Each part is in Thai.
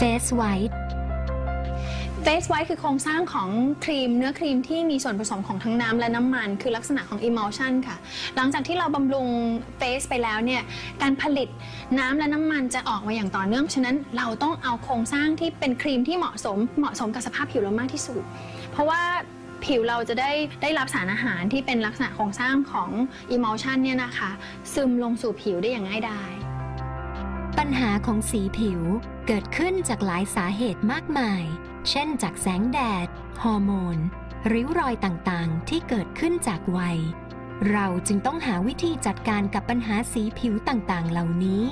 Face White เฟสไวท์คือโครงสร้างของครีมเนื้อครีมที่มีส่วนผสมของทั้งน้ำและน้ำมัน คือลักษณะของ emulsion ค่ะ หลังจากที่เราบำรุงเฟสไปแล้วเนี่ยการผลิตน้ำและน้ำมันจะออกมาอย่างต่อเนื่อง ฉะนั้นเราต้องเอาโครงสร้างที่เป็นครีมที่เหมาะสมเหมาะสมกับสภาพผิวเรามากที่สุด เพราะว่าผิวเราจะได้ได้รับสารอาหารที่เป็นลักษณะโครงสร้างของ emulsion เนี่ยนะคะซึมลงสู่ผิวได้อย่างง่ายดาย ปัญหาของสีผิวเกิดขึ้นจากหลายสาเหตุมากมาย เช่นจากแสงแดด ฮอร์โมน ริ้วรอยต่างๆ ที่เกิดขึ้นจากวัย เราจึงต้องหาวิธีจัดการกับปัญหาสีผิวต่างๆ เหล่านี้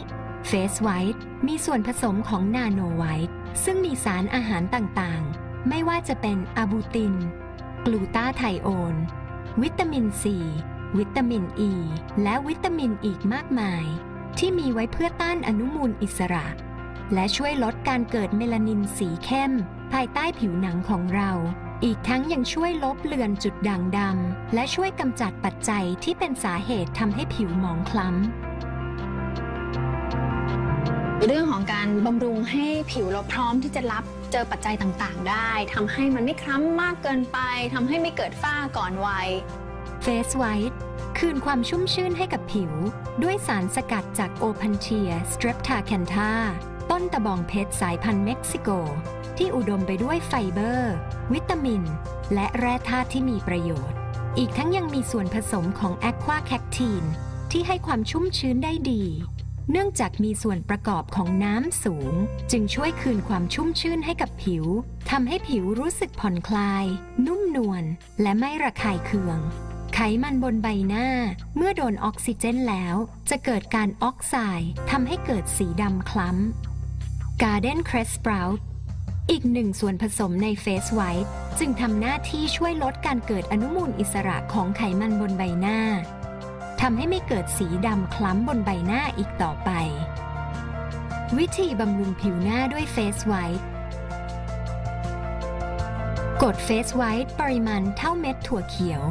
Face White มีส่วนผสมของนาโนไวท์ซึ่งมีสารอาหารต่างๆ ไม่ว่าจะเป็นอะบูติน กลูตาไทโอน วิตามินซี วิตามินอ e, ีและวิตามินอีกมากมาย ที่มีไว้เพื่อต้านอนุมูลอิสระ และช่วยลดการเกิดเมลานินสีเข้ม ภายใต้ผิวหนังของเรา อีกทั้งยังช่วยลบเลือนจุดด่างดำและช่วยกำจัดปัจจัยที่เป็นสาเหตุทำให้ผิวหมองคล้ำเรื่องของการบำรุงให้ผิวเราพร้อมที่จะรับเจอปัจจัยต่างๆ ได้ทำให้มันไม่คล้ำมากเกินไปทำให้ไม่เกิดฝ้าก่อนวัย Face White คืนความชุ่มชื่นให้กับผิว ด้วยสารสกัดจากโอพันเชียสเตรปทาแคนทาต้นตะบองเพชรสายพันธุ์เม็กซิโก ที่อุดมไปด้วยไฟเบอร์ วิตามิน และแร่ธาตุที่มีประโยชน์ อีกทั้งยังมีส่วนผสมของแอควาแคคทีนที่ให้ความชุ่มชื้นได้ดี เนื่องจากมีส่วนประกอบของน้ำสูง จึงช่วยคืนความชุ่มชื่นให้กับผิวทำให้ผิวรู้สึกผ่อนคลาย นุ่มนวลและไม่ระคายเคือง ไขมันบนใบหน้า เมื่อโดนออกซิเจนแล้ว จะเกิดการออกไซด์ทำให้เกิดสีดำคล้ำ Garden Crest Sprout อีกหนึ่งส่วนผสมใน Face White จึงทำหน้าที่ช่วยลดการเกิดอนุมูลอิสระของไขมันบนใบหน้าทำให้ไม่เกิดสีดำคล้ำบนใบหน้าอีกต่อไป วิธีบำรุงผิวหน้าด้วย Face White กด Face White ปริมาณเท่าเม็ดถั่วเขียว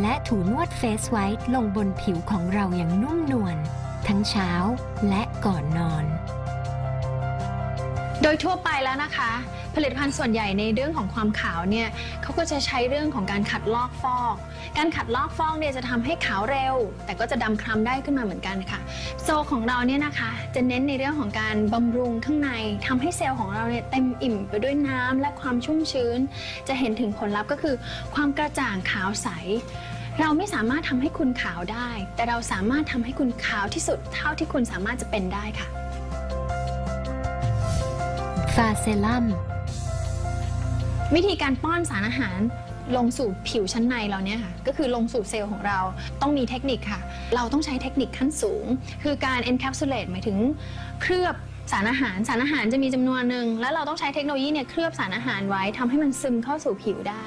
และถูนวดเฟสไวท์ลงบนผิวของเราอย่างนุ่มนวลทั้งเช้าและก่อนนอน โดยทั่วไปแล้วนะคะ ผลิตภัณฑ์ส่วนใหญ่ในเรื่องของความขาวเนี่ยเขาก็จะใช้เรื่องของการขัดลอกฟอก การขัดลอกฟอกเนี่ยจะทำให้ขาวเร็ว แต่ก็จะดำคล้ำได้ขึ้นมาเหมือนกันค่ะ โซของเราเนี่ยนะคะจะเน้นในเรื่องของการบำรุงข้างในทำให้เซลล์ของเราเนี่ยเต็มอิ่มไปด้วยน้ำและความชุ่มชื้น จะเห็นถึงผลลัพธ์ก็คือ ความกระจ่างขาวใสเราไม่สามารถทำให้คุณขาวได้ แต่เราสามารถทำให้คุณขาวที่สุดเท่าที่คุณสามารถจะเป็นได้ค่ะ ฟาเซลัม วิธีการป้อนสารอาหารลงสู่ผิวชั้นในเราเนี่ยค่ะก็คือลงสู่เซลล์ของเราต้องมีเทคนิคค่ะ เราต้องใช้เทคนิคขั้นสูง คือการ encapsulate หมายถึงเคลือบสารอาหารสารอาหารจะมีจำนวนหนึ่ง แล้วเราต้องใช้เทคโนโลยีเนี่ยเคลือบสารอาหารไว้ทำให้มันซึมเข้าสู่ผิวได้